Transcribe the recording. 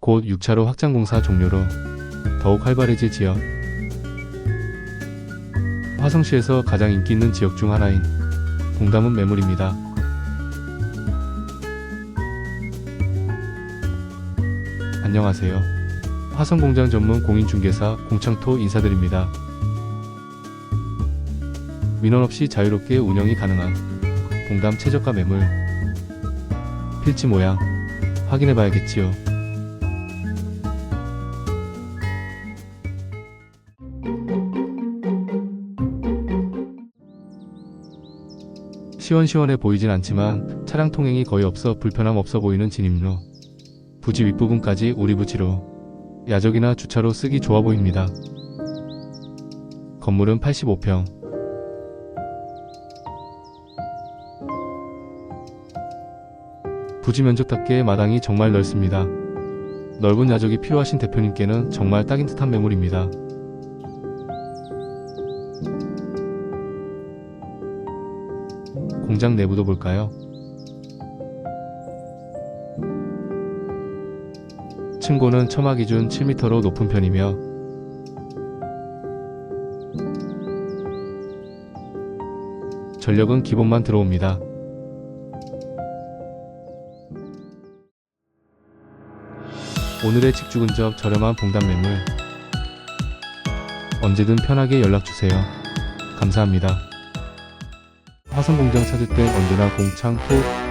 곧 6차로 확장 공사 종료로 더욱 활발해질 지역. 화성시에서 가장 인기 있는 지역 중 하나인 봉담은 매물입니다. 안녕하세요. 화성공장 전문 공인중개사 공창토 인사드립니다. 민원 없이 자유롭게 운영이 가능한 봉담 최저가 매물 필지 모양 확인해 봐야겠지요. 시원시원해 보이진 않지만 차량 통행이 거의 없어 불편함 없어 보이는 진입로. 부지 윗부분까지 오리부지로 야적이나 주차로 쓰기 좋아 보입니다. 건물은 85평. 부지 면적답게 마당이 정말 넓습니다. 넓은 야적이 필요하신 대표님께는 정말 딱인 듯한 매물입니다. 공장 내부도 볼까요? 층고는 처마 기준 7m로 높은 편이며 전력은 기본만 들어옵니다. 오늘의 직주 근접 저렴한 봉담 매물 언제든 편하게 연락주세요. 감사합니다. 화성공장 찾을 땐 언제나 공창 톡